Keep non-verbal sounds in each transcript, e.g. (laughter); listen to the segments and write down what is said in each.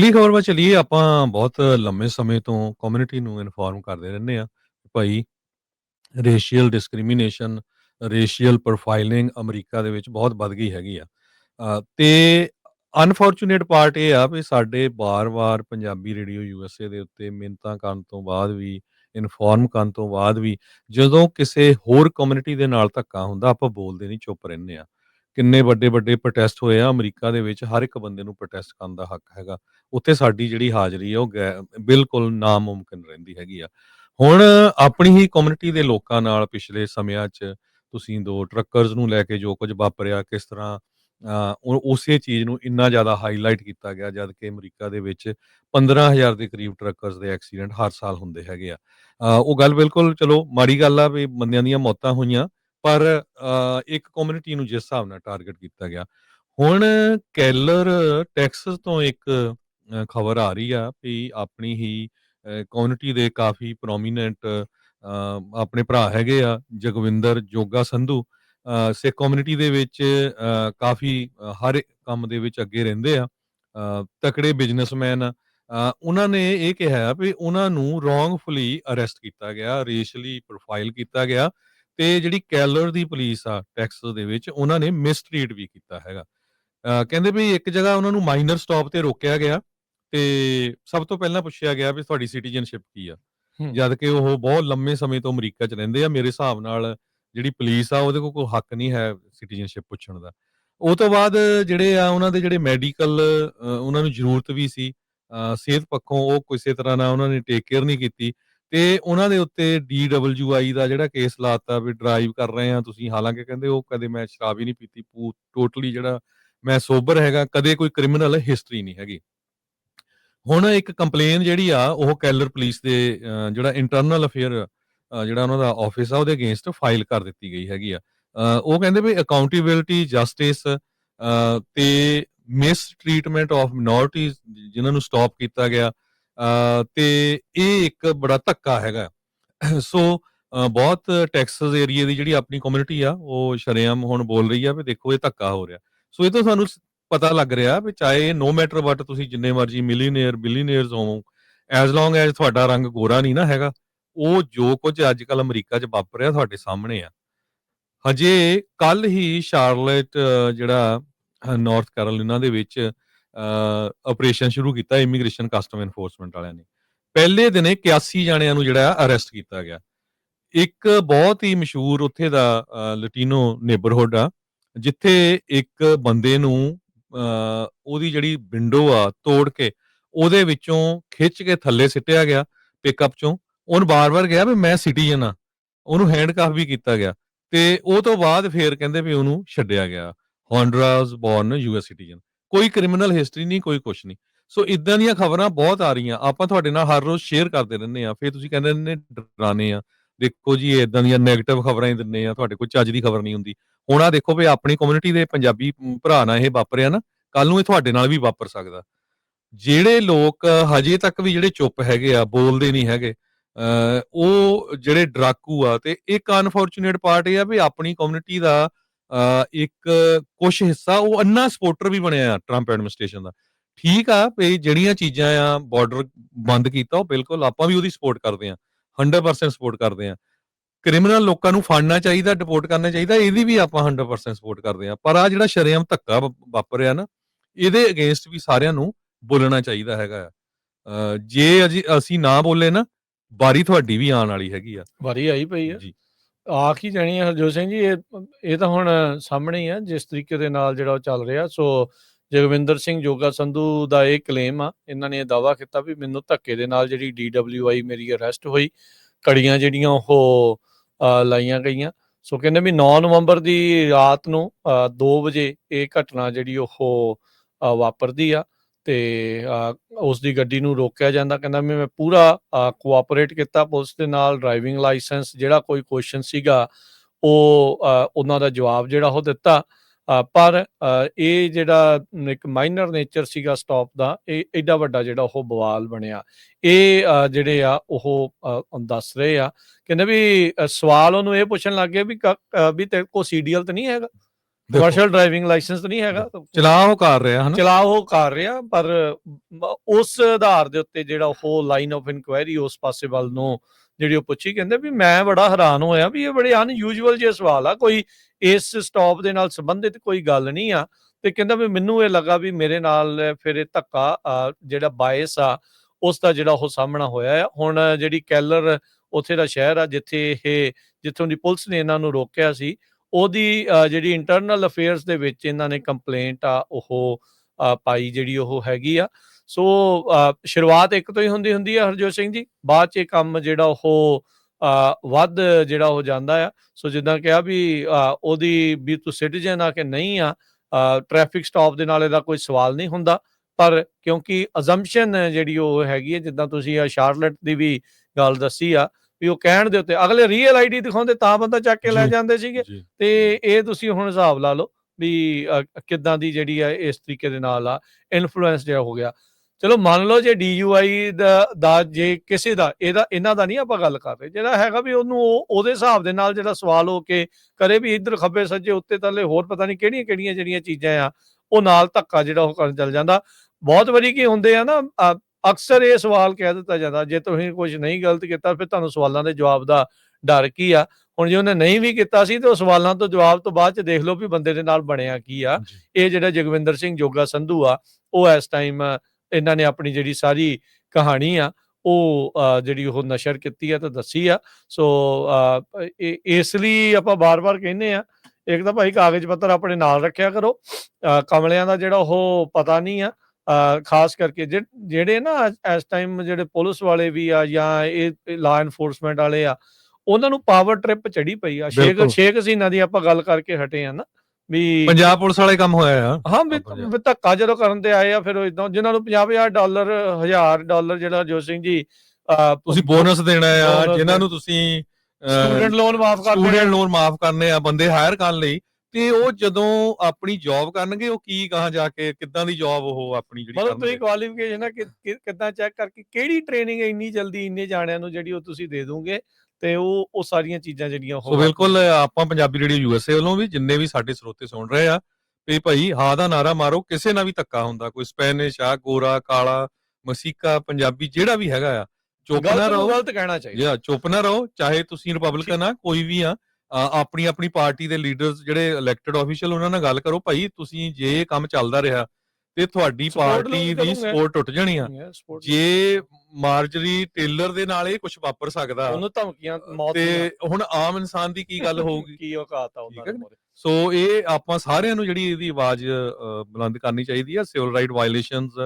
ਅਗਲੀ ਖਬਰ ਵੱਲ ਚਲੀਏ ਆਪਾਂ ਬਹੁਤ ਲੰਮੇ ਸਮੇਂ ਤੋਂ ਕਮਿਊਨਿਟੀ ਨੂੰ ਇਨਫੋਰਮ ਕਰਦੇ ਰਹਿੰਦੇ ਆ ਭਾਈ racial discrimination racial profiling America ਦੇ ਵਿੱਚ ਬਹੁਤ ਵੱਧ ਗਈ ਹੈਗੀ ਆ। ਅ, ਤੇ ਅਨਫੋਰਚੂਨੇਟ ਪਾਰਟ ਇਹ ਆ ਵੀ ਸਾਡੇ ਬਾਰ-ਬਾਰ ਪੰਜਾਬੀ ਰੇਡੀਓ ਯੂਐਸਏ ਦੇ ਉੱਤੇ ਮਿੰਨਤਾਂ ਕਰਨ ਤੋਂ ਬਾਅਦ ਵੀ ਇਨਫੋਰਮ ਕਰਨ ਤੋਂ ਬਾਅਦ ਵੀ ਜਦੋਂ ਕਿਸੇ ਹੋਰ ਕਮਿਊਨਿਟੀ ਦੇ ਨਾਲ ਧੱਕਾ ਹੁੰਦਾ ਆਪਾਂ ਬੋਲਦੇ ਨਹੀਂ ਚੁੱਪ ਰਹਿੰਦੇ ਆ ਕਿੰਨੇ ਵੱਡੇ ਵੱਡੇ ਪ੍ਰੋਟੈਸਟ ਹੋਏ ਆ, ਅਮਰੀਕਾ ਦੇ ਵਿੱਚ ਹਰ ਇੱਕ ਬੰਦੇ ਨੂੰ ਪ੍ਰੋਟੈਸਟ ਕਰਨ ਦਾ ਹੱਕ ਹੈਗਾ। ਉੱਥੇ ਸਾਡੀ ਜਿਹੜੀ ਹਾਜ਼ਰੀ ਆ, ਉਹ ਗੈ- ਬਿਲਕੁਲ ਨਾਮੁਮਕਿਨ ਰਹਿੰਦੀ ਹੈਗੀ ਆ। ਹੁਣ ਆਪਣੀ ਹੀ ਕਮਿਊਨਿਟੀ ਦੇ ਲੋਕਾਂ ਨਾਲ ਪਿਛਲੇ ਸਮਿਆਂ 'ਚ ਤੁਸੀਂ ਦੋ ਟਰੱਕਰਸ ਨੂੰ ਲੈ ਕੇ ਜੋ ਕੁਝ ਵਾਪਰਿਆ, ਕਿਸ ਤਰ੍ਹਾਂ ਉਸੇ ਚੀਜ਼ ਨੂੰ ਇੰਨਾ ਜ਼ਿਆਦਾ ਹਾਈਲਾਈਟ ਕੀਤਾ ਗਿਆ, ਜਦ ਕਿ ਅਮਰੀਕਾ ਦੇ ਵਿੱਚ 15000 ਦੇ ਕਰੀਬ ਟਰੱਕਰਸ ਦੇ ਐਕਸੀਡੈਂਟ ਹਰ ਸਾਲ ਹੁੰਦੇ ਹੈਗੇ ਆ। ਉਹ ਗੱਲ ਬਿਲਕੁਲ, ਚਲੋ ਮਾੜੀ ਗੱਲ ਆ ਵੀ ਬੰਦਿਆਂ ਦੀਆਂ ਮੌਤਾਂ ਹੋਈਆਂ ਪਰ ਇੱਕ ਕਮਿਊਨਿਟੀ ਨੂੰ ਜਿਸ ਹਿਸਾਬ ਨਾਲ ਟਾਰਗੇਟ ਕੀਤਾ ਗਿਆ। ਹੁਣ ਕੈਲਰ ਟੈਕਸਸ ਤੋਂ ਇੱਕ ਖਬਰ ਆ ਰਹੀ ਆ ਵੀ ਆਪਣੀ ਹੀ ਕਮਿਊਨਿਟੀ ਦੇ ਕਾਫੀ ਪ੍ਰੋਮੀਨੈਂਟ ਆਪਣੇ ਭਰਾ ਹੈਗੇ ਆ ਜਗਵਿੰਦਰ ਜੋਗਾ ਸੰਧੂ। ਅ, ਸਿੱਖ ਕਮਿਊਨਿਟੀ ਦੇ ਵਿੱਚ ਕਾਫੀ ਹਰ ਕੰਮ ਦੇ ਵਿੱਚ ਅੱਗੇ ਰਹਿੰਦੇ ਆ ਤਕੜੇ ਬਿਜ਼ਨਸਮੈਨ ਆ ਉਹਨਾਂ ਨੇ ਇਹ ਕਿਹਾ ਵੀ ਉਹਨਾਂ ਨੂੰ ਰੋਂਗਫੁਲੀ ਅਰੈਸਟ ਕੀਤਾ ਗਿਆ ਰੇਸ਼ਲੀ ਪ੍ਰੋਫਾਈਲ ਕੀਤਾ ਗਿਆ। ਤੇ ਜਿਹੜੀ ਕੈਲਰ ਦੀ ਪੁਲਿਸ ਆ ਟੈਕਸਸ ਦੇ ਵਿੱਚ ਉਹਨਾਂ ਨੇ ਮਿਸਟ੍ਰੀਟ ਵੀ ਕੀਤਾ ਹੈਗਾ। ਕਹਿੰਦੇ ਵੀ ਇੱਕ ਜਗ੍ਹਾ ਉਹਨਾਂ ਨੂੰ ਮਾਈਨਰ ਸਟਾਪ ਤੇ ਰੋਕਿਆ ਗਿਆ ਤੇ ਸਭ ਤੋਂ ਪਹਿਲਾਂ ਪੁੱਛਿਆ ਗਿਆ ਵੀ ਤੁਹਾਡੀ ਸਿਟੀਜ਼ਨਸ਼ਿਪ ਕੀ ਆ। ਜਦ ਕਿ ਉਹ ਬਹੁਤ ਲੰਮੇ ਸਮੇਂ ਤੋਂ ਅਮਰੀਕਾ 'ਚ ਰਹਿੰਦੇ ਆ ਮੇਰੇ ਹਿਸਾਬ ਨਾਲ ਜਿਹੜੀ ਪੁਲਿਸ ਆ ਉਹਦੇ ਕੋਲ ਕੋਈ ਹੱਕ ਨਹੀਂ ਹੈ ਸਿਟੀਜ਼ਨਸ਼ਿਪ ਪੁੱਛਣ ਦਾ। ਉਹ ਤੋਂ ਬਾਅਦ ਜਿਹੜੇ ਆ ਉਹਨਾਂ ਦੇ ਜਿਹੜੇ ਮੈਡੀਕਲ ਉਹਨਾਂ ਨੂੰ ਜ਼ਰੂਰਤ ਵੀ ਸੀ ਸਿਹਤ ਪੱਖੋਂ ਉਹ ਕਿਸੇ ਤਰ੍ਹਾਂ ਨਾਲ ਉਹਨਾਂ ਨੇ ਟੇਕ ਕੇਅਰ ਨਹੀਂ ਕੀਤੀ। ਤੇ ਉਹਨਾਂ ਦੇ ਉੱਤੇ ਡੀਡਬਲਯੂਆਈ ਦਾ ਜਿਹੜਾ ਕੇਸ ਲਾਤਾ ਵੀ ਡਰਾਈਵ ਕਰ ਰਹੇ ਆ ਤੁਸੀਂ, ਹਾਲਾਂਕਿ ਕਹਿੰਦੇ ਉਹ ਕਦੇ ਮੈਂ ਸ਼ਰਾਬ ਹੀ ਨਹੀਂ ਪੀਤੀ, ਪੂ ਟੋਟਲੀ ਜਿਹੜਾ ਮੈਂ ਸੋਬਰ ਹੈਗਾ, ਕਦੇ ਕੋਈ ਕ੍ਰਿਮੀਨਲ ਹਿਸਟਰੀ ਨਹੀਂ ਹੈਗੀ। ਹੁਣ ਇੱਕ ਕੰਪਲੇਨ ਜਿਹੜੀ ਆ, ਉਹ ਕੈਲਰ ਪੁਲਿਸ ਦੇ ਜਿਹੜਾ ਇੰਟਰਨਲ ਅਫੇਅਰ ਜਿਹੜਾ ਉਹਨਾਂ ਦਾ ਆਫਿਸ ਆ, ਉਹਦੇ ਅਗੇਂਸਟ ਫਾਈਲ ਕਰ ਦਿੱਤੀ ਗਈ ਹੈਗੀ ਆ। ਉਹ ਕਹਿੰਦੇ ਵੀ ਅਕਾਊਂਟੇਬਿਲਟੀ ਜਸਟਿਸ ਤੇ ਮਿਸ ਟ੍ਰੀਟਮੈਂਟ ਆਫ ਮਿਨੋਰਟੀਜ਼ ਜਿਨ੍ਹਾਂ ਨੂੰ ਸਟਾਪ ਕੀਤਾ ਗਿਆ ਤੇ ਇਹ ਇੱਕ ਬੜਾ ਧੱਕਾ ਹੈਗਾ। ਸੋ ਬਹੁਤ ਟੈਕਸਸ ਏਰੀਆ ਦੀ ਜਿਹੜੀ ਆਪਣੀ ਕਮਿਊਨਿਟੀ ਆ, ਉਹ ਸ਼ਰੇਆਮ ਹੁਣ ਬੋਲ ਰਹੀ ਆ ਵੀ ਦੇਖੋ ਇਹ ਧੱਕਾ ਹੋ ਰਿਹਾ। ਸੋ ਇਹ ਤੋਂ ਸਾਨੂੰ ਪਤਾ ਲੱਗ ਰਿਹਾ ਵੀ ਚਾਹੇ ਨੋ ਮੈਟਰ ਵਟ ਤੁਸੀਂ ਜਿੰਨੇ ਮਰਜ਼ੀ ਮਿਲੀਨੀਅਰ ਬਿਲੀਨੀਅਰਸ ਹੋਵੋ ਐਜ਼ ਲੌਂਗ ਐਜ਼ ਤੁਹਾਡਾ ਰੰਗ ਗੋਰਾ ਨਹੀਂ ਨਾ ਹੈਗਾ, ਉਹ ਜੋ ਕੁਝ ਅੱਜ ਕੱਲ ਅਮਰੀਕਾ 'ਚ ਵਾਪਰ ਰਿਹਾ ਤੁਹਾਡੇ ਸਾਹਮਣੇ ਆ। ਹਜੇ ਕੱਲ ਹੀ ਸ਼ਾਰਲਟ ਜਿਹੜਾ ਨਾਰਥ ਕੈਰੋਲਿਨਾ ਦੇ ਵਿੱਚ ਆਪਰੇਸ਼ਨ ਸ਼ੁਰੂ ਕੀਤਾ ਇਮੀਗ੍ਰੇਸ਼ਨ ਕਸਟਮ ਐਨਫੋਰਸਮੈਂਟ ਵਾਲਿਆਂ ਨੇ। ਪਹਿਲੇ ਦਿਨੇ 81 ਜਣਿਆਂ ਨੂੰ ਜਿਹੜਾ ਅਰੈਸਟ ਕੀਤਾ ਗਿਆ। ਇੱਕ ਬਹੁਤ ਹੀ ਮਸ਼ਹੂਰ ਉੱਥੇ ਦਾ ਲਟੀਨੋ ਨੇਬਰਹੁੱਡ ਆ, ਜਿੱਥੇ ਇੱਕ ਬੰਦੇ ਨੂੰ ਉਹਦੀ ਜਿਹੜੀ ਵਿੰਡੋ ਆ ਤੋੜ ਕੇ ਉਹਦੇ ਵਿੱਚੋਂ ਖਿੱਚ ਕੇ ਥੱਲੇ ਸਿੱਟਿਆ ਗਿਆ ਪਿਕਅਪ ਚੋਂ। ਉਹਨ ਬਾਰ-ਬਾਰ ਗਿਆ ਵੀ ਮੈਂ ਸਿਟੀਜ਼ਨ ਆ। ਉਹਨੂੰ ਹੈਂਡਕਫ ਵੀ ਕੀਤਾ ਗਿਆ ਤੇ ਉਹ ਤੋਂ ਬਾਅਦ ਫੇਰ ਕਹਿੰਦੇ ਵੀ ਉਹਨੂੰ ਛੱਡਿਆ ਗਿਆ। ਹੌਂਡਰਾਸ ਬੌਰਨ ਯੂਐਸ ਸਿਟੀਜ਼ਨ ਕੋਈ ਕ੍ਰਿਮੀਨਲ ਹਿਸਟਰੀ ਨਹੀਂ, ਕੋਈ ਕੁਛ ਨਹੀਂ। ਸੋ ਇਦਾਂ ਦੀਆਂ ਖਬਰਾਂ ਬਹੁਤ ਆ ਰਹੀਆਂ। ਆਪਾਂ ਤੁਹਾਡੇ ਨਾਲ ਹਰ ਰੋਜ਼ ਸ਼ੇਅਰ ਕਰਦੇ ਰਹਿੰਦੇ ਆ ਫਿਰ ਤੁਸੀਂ ਕਹਿੰਦੇ ਨੇ ਡਰਾਣੇ ਆ ਦੇਖੋ ਜੀ ਇਦਾਂ ਦੀਆਂ 네ਗੇਟਿਵ ਖਬਰਾਂ ਹੀ ਦਿੰਨੇ ਆ। ਤੁਹਾਡੇ ਕੋਲ ਚੱਜ ਦੀ ਖਬਰ ਨਹੀਂ ਹੁੰਦੀ। ਹੁਣ ਆ ਦੇਖੋ ਵੀ ਆਪਣੀ ਕਮਿਊਨਿਟੀ ਦੇ ਪੰਜਾਬੀ ਭਰਾ ਨਾਲ ਇਹ ਵਾਪਰਿਆ ਨਾ ਕੱਲ ਨੂੰ ਇਹ ਤੁਹਾਡੇ ਨਾਲ ਵੀ ਵਾਪਰ ਸਕਦਾ। ਜਿਹੜੇ ਲੋਕ ਹਜੇ ਤੱਕ ਵੀ ਜਿਹੜੇ ਚੁੱਪ ਹੈਗੇ ਆ, ਬੋਲਦੇ ਨਹੀਂ ਹੈਗੇ ਉਹ ਜਿਹੜੇ ਡਰਾਕੂ ਆ, ਤੇ ਇੱਕ ਅਨਫੋਰਚੂਨੇਟ ਪਾਰਟ ਇਹ ਆ ਵੀ ਆਪਣੀ ਕਮਿਊਨਿਟੀ ਦਾ ਇੱਕ ਕੁਝ ਹਿੱਸਾ ਉਹ ਅੰਨਾ ਸਪੋਰਟਰ ਵੀ ਬਣਿਆ ਆ ਟਰੰਪ ਐਡਮਿਨਿਸਟ੍ਰੇਸ਼ਨ ਦਾ। ਠੀਕ ਆ ਵੀ ਜਿਹੜੀਆਂ ਚੀਜ਼ਾਂ ਆ ਬਾਰਡਰ ਬੰਦ ਕੀਤਾ ਉਹ ਬਿਲਕੁਲ ਆਪਾਂ ਵੀ ਉਹਦੀ ਸਪੋਰਟ ਕਰਦੇ ਆ। 100% ਸਪੋਰਟ ਕਰਦੇ ਆ। ਕ੍ਰਿਮੀਨਲ ਲੋਕਾਂ ਨੂੰ ਫੜਨਾ ਚਾਹੀਦਾ ਡਿਪੋਰਟ ਕਰਨਾ ਚਾਹੀਦਾ ਇਹਦੀ ਵੀ ਆਪਾਂ 100% ਸਪੋਰਟ ਕਰਦੇ ਆ। ਪਰ ਆ ਜਿਹੜਾ ਸ਼ਰੇਆਮ ਧੱਕਾ ਵਾਪਰਿਆ ਨਾ ਇਹਦੇ ਅਗੇਂਸਟ ਵੀ ਸਾਰਿਆਂ ਨੂੰ ਬੋਲਣਾ ਚਾਹੀਦਾ ਹੈਗਾ ਆ। ਜੇ ਅਸੀਂ ਨਾ ਬੋਲੇ ਨਾ ਬਾਰੀ ਤੁਹਾਡੀ ਵੀ ਆਉਣ ਵਾਲੀ ਹੈਗੀ ਆ। ਵਾਰੀ ਆਈ ਪਈ ਆ। ਜੀ। ਆ ਕੀ ਜਾਣੀ ਹੈ ਹਰਜੋਤ ਸਿੰਘ ਜੀ, ਇਹ ਇਹ ਤਾਂ ਹੁਣ ਸਾਹਮਣੇ ਹੀ ਆ, ਜਿਸ ਤਰੀਕੇ ਦੇ ਨਾਲ ਜਿਹੜਾ ਉਹ ਚੱਲ ਰਿਹਾ। ਸੋ ਜਗਵਿੰਦਰ ਸਿੰਘ ਜੋਗਾ ਸੰਧੂ ਦਾ ਇਹ ਕਲੇਮ ਆ, ਇਹਨਾਂ ਨੇ ਇਹ ਦਾਵਾ ਕੀਤਾ ਵੀ ਮੈਨੂੰ ਧੱਕੇ ਦੇ ਨਾਲ ਜਿਹੜੀ ਡੀਡਬਲਯੂਆਈ ਮੇਰੀ ਅਰੈਸਟ ਹੋਈ, ਕੜੀਆਂ ਜਿਹੜੀਆਂ ਉਹ ਲਾਈਆਂ ਗਈਆਂ। ਸੋ ਕਹਿੰਦੇ ਵੀ 9 ਨਵੰਬਰ ਦੀ ਰਾਤ ਨੂੰ 2 ਵਜੇ ਇਹ ਘਟਨਾ ਜਿਹੜੀ ਉਹ ਵਾਪਰਦੀ ਆ। ਤੇ ਉਸ ਦੀ ਗੱਡੀ ਨੂੰ ਰੋਕਿਆ ਜਾਂਦਾ। ਕਹਿੰਦਾ ਵੀ ਮੈਂ ਪੂਰਾ ਕੋਆਪਰੇਟ ਕੀਤਾ ਪੁਲਿਸ ਦੇ ਨਾਲ ਡਰਾਈਵਿੰਗ ਲਾਇਸੈਂਸ ਜਿਹੜਾ ਕੋਈ ਕੁਐਸਚਨ ਸੀਗਾ, ਉਹ ਉਹਨਾਂ ਦਾ ਜਵਾਬ ਜਿਹੜਾ ਉਹ ਦਿੱਤਾ। ਪਰ ਇਹ ਜਿਹੜਾ ਇੱਕ ਮਾਈਨਰ ਨੇਚਰ ਸੀਗਾ ਸਟਾਪ ਦਾ, ਇਹ ਐਡਾ ਵੱਡਾ ਜਿਹੜਾ ਉਹ ਬਵਾਲ ਬਣਿਆ। ਇਹ ਜਿਹੜੇ ਆ, ਉਹ ਦੱਸ ਰਹੇ ਆ। ਕਹਿੰਦੇ ਵੀ ਸਵਾਲ ਉਹਨੂੰ ਇਹ ਪੁੱਛਣ ਲੱਗ ਗਏ ਵੀ ਕ- ਵੀ ਤੇਰੇ ਕੋਲ ਸੀਡੀਐਲ ਤਾਂ ਨਹੀਂ ਹੈਗਾ? ਕਮਰਸ਼ੀਅਲ ਡਰਾਈਵਿੰਗ ਲਾਇਸੈਂਸ ਨਹੀਂ ਹੈਗਾ। ਚਲਾ ਉਹ ਕਰ ਰਿਹਾ ਹਨਾ? ਚਲਾ ਉਹ ਕਰ ਰਿਹਾ ਪਰ ਉਸ ਆਧਾਰ ਦੇ ਉੱਤੇ ਜਿਹੜਾ ਉਹ ਲਾਈਨ ਆਫ ਇਨਕੁਆਇਰੀ ਉਸ ਪਾਸੇ ਵੱਲ ਨੂੰ ਜਿਹੜੀ ਉਹ ਪੁੱਛੀ ਕਹਿੰਦੇ ਵੀ ਮੈਂ ਬੜਾ ਹੈਰਾਨ ਹੋਇਆ ਵੀ ਇਹ ਬੜੇ ਅਨਯੂਜੂਅਲ ਜਿਹੇ ਸਵਾਲ ਆ ਕੋਈ ਇਸ ਸਟਾਪ ਦੇ ਨਾਲ ਸੰਬੰਧਿਤ ਕੋਈ ਗੱਲ ਨਹੀਂ ਆ। ਤੇ ਕਹਿੰਦਾ ਵੀ ਮੈਨੂੰ ਇਹ ਲੱਗਾ ਵੀ ਮੇਰੇ ਨਾਲ ਫਿਰ ਇਹ ਧੱਕਾ ਜਿਹੜਾ ਬਾਇਸ ਆ ਉਸ ਦਾ ਜਿਹੜਾ ਉਹ ਸਾਹਮਣਾ ਹੋਇਆ ਆ। ਹੁਣ ਜਿਹੜੀ ਕੈਲਰ ਉੱਥੇ ਦਾ ਸ਼ਹਿਰ ਆ ਜਿੱਥੇ ਇਹ ਜਿੱਥੋਂ ਦੀ ਪੁਲਿਸ ਨੇ ਇਹਨਾਂ ਨੂੰ ਰੋਕਿਆ ਸੀ ਉਹਦੀ ਜਿਹੜੀ ਇੰਟਰਨਲ ਅਫੇਅਰਸ ਦੇ ਵਿੱਚ ਇਹਨਾਂ ਨੇ ਕੰਪਲੇਂਟ ਆ, ਉਹ ਪਾਈ ਜਿਹੜੀ ਉਹ ਹੈਗੀ ਆ। ਸੋ ਸ਼ੁਰੂਆਤ ਇੱਕ ਤੋਂ ਹੀ ਹੁੰਦੀ ਹੁੰਦੀ ਆ ਹਰਜੋਤ ਸਿੰਘ ਜੀ, ਬਾਅਦ ਚ ਇਹ ਕੰਮ ਜਿਹੜਾ ਉਹ ਵੱਧ ਜਿਹੜਾ ਹੋ ਜਾਂਦਾ ਆ। ਸੋ ਜਿੱਦਾਂ ਕਿਹਾ ਵੀ ਉਹਦੀ ਵੀ ਤੂੰ ਸਿਟੀਜ਼ਨ ਆ ਕਿ ਨਹੀਂ ਆ ਟ੍ਰੈਫਿਕ ਸਟਾਪ ਦੇ ਨਾਲ ਇਹਦਾ ਕੋਈ ਸਵਾਲ ਨਹੀਂ ਹੁੰਦਾ। ਪਰ ਕਿਉਂਕਿ ਅਜ਼ੰਪਸ਼ਨ ਜਿਹੜੀ ਉਹ ਹੈਗੀ ਹੈ ਜਿੱਦਾਂ ਤੁਸੀਂ ਆ ਸ਼ਾਰਲਟ ਦੀ ਵੀ ਗੱਲ ਦੱਸੀ ਆ ਵੀ ਉਹ ਕਹਿਣ ਦੇ ਉੱਤੇ ਅਗਲੇ ਰੀਅਲ ਆਈਡੀ ਦਿਖਾਉਂਦੇ ਤਾਂ ਬੰਦਾ ਚੱਕ ਕੇ ਲੈ। ਜਾਂਦੇ ਸੀਗੇ। ਤੇ ਇਹ ਤੁਸੀਂ ਹੁਣ ਹਿਸਾਬ ਲਾ ਲਓ ਵੀ ਕਿੱਦਾਂ ਦੀ ਜਿਹੜੀ ਆ ਇਸ ਤਰੀਕੇ ਦੇ ਨਾਲ ਆ ਇਨਫਲੂਐਂਸ ਜਿਹੜਾ ਹੋ ਗਿਆ। ਚਲੋ ਮੰਨ ਲਓ ਜੇ ਡੀਯੂਆਈ ਦਾ ਦਾ ਜੇ ਕਿਸੇ ਦਾ ਇਹਦਾ ਇਹਨਾਂ ਦਾ ਨਹੀਂ ਆਪਾਂ ਗੱਲ ਕਰ ਰਹੇ। ਜਿਹੜਾ ਹੈਗਾ ਵੀ ਉਹਨੂੰ ਉਹ- ਉਹਦੇ ਹਿਸਾਬ ਦੇ ਨਾਲ ਜਿਹੜਾ ਸਵਾਲ ਹੋ ਕੇ ਕਰੇ ਵੀ ਇੱਧਰ ਖੱਬੇ ਸੱਜੇ ਉੱਤੇ ਥੱਲੇ ਹੋਰ ਪਤਾ ਨਹੀਂ ਕਿਹੜੀਆਂ ਕਿਹੜੀਆਂ ਜਿਹੜੀਆਂ ਚੀਜ਼ਾਂ ਆ ਉਹ ਨਾਲ ਧੱਕਾ ਜਿਹੜਾ ਉਹ ਕਰਨ ਚੱਲ ਜਾਂਦਾ। ਬਹੁਤ ਵਾਰੀ ਕੀ ਹੁੰਦੇ ਆ ਨਾ ਅਕਸਰ ਇਹ ਸਵਾਲ ਕਹਿ ਦਿੱਤਾ ਜਾਂਦਾ ਜੇ ਤੁਸੀਂ ਕੁਝ ਨਹੀਂ ਗਲਤ ਕੀਤਾ ਫਿਰ ਤੁਹਾਨੂੰ ਸਵਾਲਾਂ ਦੇ ਜਵਾਬ ਦਾ ਡਰ ਕੀ ਆ? ਹੁਣ ਜੇ ਉਹਨੇ ਨਹੀਂ ਵੀ ਕੀਤਾ ਸੀ ਤੇ ਉਹ ਸਵਾਲਾਂ ਤੋਂ ਜਵਾਬ ਤੋਂ ਬਾਅਦ ਚ ਦੇਖ ਲਓ ਵੀ ਬੰਦੇ ਦੇ ਨਾਲ ਬਣਿਆ ਕੀ ਆ। ਇਹ ਜਿਹੜਾ ਜਗਵਿੰਦਰ ਸਿੰਘ ਜੋਗਾ ਸੰਧੂ ਆ ਉਹ ਇਸ ਟਾਈਮ ਇਹਨਾਂ ਨੇ ਆਪਣੀ ਜਿਹੜੀ ਸਾਰੀ ਕਹਾਣੀ ਆ ਉਹ ਜਿਹੜੀ ਉਹ ਨਸ਼ਰ ਕੀਤੀ ਆ ਤੇ ਦੱਸੀ ਆ। ਸੋ ਇਸ ਲਈ ਆਪਾਂ ਬਾਰ-ਬਾਰ ਕਹਿੰਦੇ ਆ ਇੱਕ ਤਾਂ ਭਾਈ ਕਾਗਜ਼ ਪੱਤਰ ਆਪਣੇ ਨਾਲ ਰੱਖਿਆ ਕਰੋ। ਕਮਲਿਆਂ ਦਾ ਜਿਹੜਾ ਉਹ ਪਤਾ ਨਹੀਂ ਆ ਖਾਸ ਕਰਕੇ ਜਿਹ- ਜਿਹੜੇ ਨਾ ਇਸ ਟਾਈਮ ਜਿਹੜੇ ਪੁਲਿਸ ਵਾਲੇ ਵੀ ਆ ਜਾਂ ਇਹ ਲਾ ਐਨਫੋਰਸਮੈਂਟ ਵਾਲੇ ਆ ਉਹਨਾਂ ਨੂੰ ਪਾਵਰ ਟ੍ਰਿਪ ਚੜੀ ਪਈ ਆ। ਸ਼ੇਖ। ਸ਼ੇਖ ਹਸੀਨਾ ਦੀ ਆਪਾਂ ਗੱਲ ਕਰਕੇ ਹਟੇ ਆ ਨਾ ਵੀ ਪੰਜਾਬ ਪੁਲਿਸ ਵਾਲੇ ਕੰਮ ਹੋਇਆ ਆ। ਹਾਂ ਵੀ ਧੱਕਾ ਜਦੋਂ ਕਰਨ ਤੇ ਆਏ ਆ ਫਿਰ ਇਦਾਂ ਜਿਨ੍ਹਾਂ ਨੂੰ 50-50 ਡਾਲਰ 1000 ਡਾਲਰ ਜਿਹੜਾ ਜੋ ਸਿੰਘ ਜੀ ਤੁਸੀਂ ਬੋਨਸ ਦੇਣਾ ਆ ਜਿਨ੍ਹਾਂ ਨੂੰ ਤੁਸੀਂ ਸਟੂਡੈਂਟ ਲੋਨ ਮਾਫ ਕਰ ਸਟੂਡੈਂਟ ਲੋਨ ਮਾਫ ਕਰਨੇ ਆ ਬੰਦੇ ਹਾਇਰ ਕਰਨ ਲਈ ਤੇ ਉਹ ਜਦੋਂ ਆਪਣੀ ਜੌਬ ਕਰਨਗੇ ਉਹ ਕੀ ਕਹਾਂ ਜਾ ਕੇ ਕਿੱਦਾਂ ਦੀ ਜੌਬ ਉਹ ਆਪਣੀ ਜਿਹੜੀ ਮਤਲਬ ਤੁਸੀਂ ਕੁਆਲੀਫਿਕੇਸ਼ਨ ਆ ਕਿੱਦਾਂ ਚੈੱਕ ਕਰਕੇ ਕਿਹੜੀ ਟ੍ਰੇਨਿੰਗ ਇੰਨੀ ਜਲਦੀ ਇੰਨੇ ਜਾਣਿਆਂ ਨੂੰ ਜਿਹੜੀ ਉਹ ਤੁਸੀਂ ਦੇ ਦੋਗੇ ਤੇ ਉਹ ਉਹ ਸਾਰੀਆਂ ਚੀਜ਼ਾਂ ਜਿਹੜੀਆਂ ਉਹ ਸੋ ਬਿਲਕੁਲ ਆਪਾਂ ਪੰਜਾਬੀ ਰੇਡੀਓ ਯੂਐਸਏ ਵੱਲੋਂ ਵੀ ਜਿੰਨੇ ਵੀ ਸਾਡੇ ਸਰੋਤੇ ਸੁਣ ਰਹੇ ਆ ਵੀ ਭਾਈ ਹਾਂ ਦਾ ਨਾਰਾ ਮਾਰੋ ਕਿਸੇ ਨਾਲ ਵੀ ਧੱਕਾ ਹੁੰਦਾ ਕੋਈ ਸਪੈਨਿਸ਼ ਆ ਗੋਰਾ ਕਾਲਾ ਮਸੀਕਾ ਪੰਜਾਬੀ ਜਿਹੜਾ ਵੀ ਹੈਗਾ ਆ ਚੁੱਪ ਨਾ ਰਹੋ। ਗਲਤ ਕਹਿਣਾ ਚਾਹੀਦਾ। ਜਾਂ ਚੁੱਪ ਨਾ ਰਹੋ ਚਾਹੇ ਤੁਸੀਂ ਰਿਪਬਲਿਕਨ ਆ ਕੋਈ ਵੀ ਆ, ਆਪਣੀ ਆਪਣੀ ਪਾਰਟੀ ਦੇ ਲੀਡਰਸ ਜਿਹੜੇ ਇਲੈਕਟਡ ਆਫੀਸ਼ੀਅਲ ਉਹਨਾਂ ਨਾਲ ਗੱਲ ਕਰੋ ਭਾਈ ਤੁਸੀਂ ਜੇ ਇਹ ਕੰਮ ਚੱਲਦਾ ਰਿਹਾ ਤੇ ਤੁਹਾਡੀ ਪਾਰਟੀ ਦੀ। ਸਪੋਰਟ ਟੁੱਟ ਜਾਣੀ ਆ। ਜੇ ਮਾਰਜਰੀ ਟੇਲਰ ਦੇ ਨਾਲ ਇਹ ਕੁਝ ਵਾਪਰ ਸਕਦਾ। ਉਹਨੂੰ ਧਮਕੀਆਂ ਮੌਤ ਤੇ ਹੁਣ ਆਮ ਇਨਸਾਨ ਦੀ ਕੀ ਗੱਲ (laughs) ਹੋਊਗੀ? ਕੀ ਔਕਾਤ ਆ ਉਹਨਾਂ ਦੇ। ਸੋ ਇਹ ਆਪਾਂ ਸਾਰਿਆਂ ਨੂੰ ਜਿਹੜੀ ਇਹਦੀ ਆਵਾਜ਼ ਬੁਲੰਦ ਕਰਨੀ ਚਾਹੀਦੀ ਆ। ਸਿਵਲ ਰਾਈਟ ਵਾਇਲੇਸ਼ਨਸ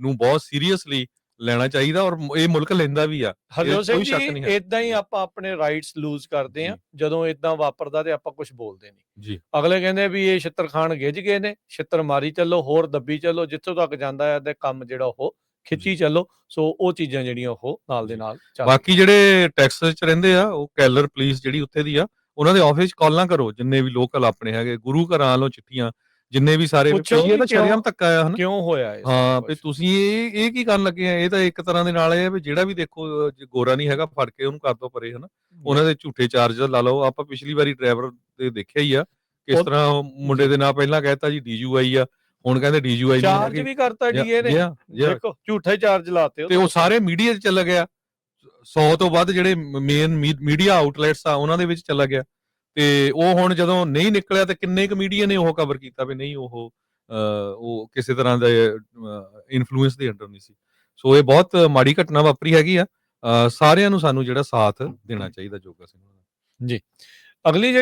ਨੂੰ ਬਹੁਤ ਸੀਰੀਅਸਲੀ ਲੈਣਾ ਚਾਹੀਦਾ ਔਰ ਇਹ ਮੁਲਕ ਲੈਂਦਾ ਵੀ ਆ। ਹਰਜੋਤ ਸਿੰਘ ਜੀ। ਇਦਾਂ ਹੀ। ਆਪਾਂ ਆਪਣੇ ਰਾਈਟਸ ਲੂਜ਼ ਕਰਦੇ ਆ ਜਦੋਂ ਇਦਾਂ ਵਾਪਰਦਾ ਤੇ ਆਪਾਂ ਕੁਝ ਬੋਲਦੇ ਨਹੀਂ। ਜੀ। ਅਗਲੇ ਕਹਿੰਦੇ ਵੀ ਇਹ ਛਿੱਤਰ ਗਿੱਜ ਗਏ ਨੇ ਛਿੱਤਰ ਮਾਰੀ ਚੱਲੋ ਹੋਰ ਦੱਬੀ ਚੱਲੋ ਜਿੱਥੋਂ ਤੱਕ ਜਾਂਦਾ ਹੈ ਤੇ ਕੰਮ ਜਿਹੜਾ ਉਹ ਖਿੱਚੀ ਚੱਲੋ। ਸੋ ਉਹ ਚੀਜ਼ਾਂ ਜਿਹੜੀਆਂ ਉਹ ਨਾਲ ਦੇ ਨਾਲ ਚੱਲ ਬਾਕੀ ਜਿਹੜੇ ਟੈਕਸਸ ਚ ਰਹਿੰਦੇ ਆ ਉਹ ਕੈਲਰ ਪੁਲਿਸ ਜਿਹੜੀ ਉੱਥੇ ਦੀ ਆ ਉਹਨਾਂ ਦੇ ਆਫਿਸ ਕਾਲਾਂ ਕਰੋ ਜਿੰਨੇ ਵੀ ਲੋਕਲ ਆਪਣੇ ਹੈਗੇ ਗੁਰੂ ਘਰਾਂ ਵੱਲੋਂ ਚਿੱਠੀਆਂ ਜਿੰਨੇ ਵੀ ਸਾਰੇ ਇਹ ਤਾਂ ਸ਼ਰੀਆਮ ਧੱਕਾ ਆ ਹਨਾ? ਕਿਉਂ ਹੋਇਆ ਇਹ ਹਾਂ ਵੀ? ਤੁਸੀਂ ਇਹ ਇਹ ਕੀ ਕਰਨ ਲੱਗੇ ਆ? ਇਹ ਤਾਂ ਇੱਕ ਤਰ੍ਹਾਂ ਦੇ ਨਾਲ ਇਹ ਵੀ ਜਿਹੜਾ ਵੀ ਦੇਖੋ ਜੇ ਗੋਰਾ ਨਹੀਂ ਹੈਗਾ ਫੜ ਕੇ ਉਹਨੂੰ ਕਰ ਦੋ ਪਰੇ ਹਨਾ? ਉਹਨਾਂ ਦੇ ਝੂਠੇ ਚਾਰਜਰ ਲਾ ਲਓ। ਆਪਾਂ ਪਿਛਲੀ ਵਾਰੀ ਡਰਾਈਵਰ ਤੇ ਦੇਖਿਆ ਹੀ ਆ ਕਿਸ ਤਰ੍ਹਾਂ ਮੁੰਡੇ ਦੇ ਨਾਂ ਪਹਿਲਾਂ ਕਹਿਤਾ ਜੀ ਡੀਯੂਆਈ ਆ। ਹੁਣ ਕਹਿੰਦੇ ਡੀਯੂਆਈ ਨਹੀਂ ਚਾਰਜ ਵੀ ਕਰਤਾ ਡੀਏ ਨੇ। ਦੇਖੋ ਝੂਠੇ ਚਾਰਜ ਲਾਤੇ ਤੇ ਉਹ ਸਾਰੇ ਮੀਡੀਆ 'ਚ ਚੱਲ ਗਿਆ। 100 ਤੋਂ ਵੱਧ ਜਿਹੜੇ ਮੇਨ ਮੀਡੀਆ ਆਊਟਲੈਟਸ ਆ ਉਹਨਾਂ ਦੇ ਵਿੱਚ ਚਲਾ ਗਿਆ। ਤੇ ਉਹ ਹੁਣ ਜਦੋਂ ਨਹੀਂ ਨਿਕਲਿਆ ਤੇ ਕਿੰਨੇ ਕੁ ਮੀਡੀਆ ਨੇ ਉਹ ਕਵਰ ਕੀਤਾ ਵੀ ਨਹੀਂ ਉਹ ਅਹ, ਉਹ ਕਿਸੇ ਤਰ੍ਹਾਂ ਦੇ ਇਨਫਲੂਐਂਸ ਦੇ ਅੰਡਰ ਨਹੀਂ ਸੀ। ਸੋ ਇਹ ਬਹੁਤ ਮਾੜੀ ਘਟਨਾ ਵਾਪਰੀ ਹੈਗੀ ਆ। ਅਹ, ਸਾਰਿਆਂ ਨੂੰ ਸਾਨੂੰ ਜਿਹੜਾ ਸਾਥ ਦੇਣਾ ਚਾਹੀਦਾ ਜੋਗਾ ਸਿੰਘ ਦਾ ਅਗਲੀ ਜਿਹੜੀ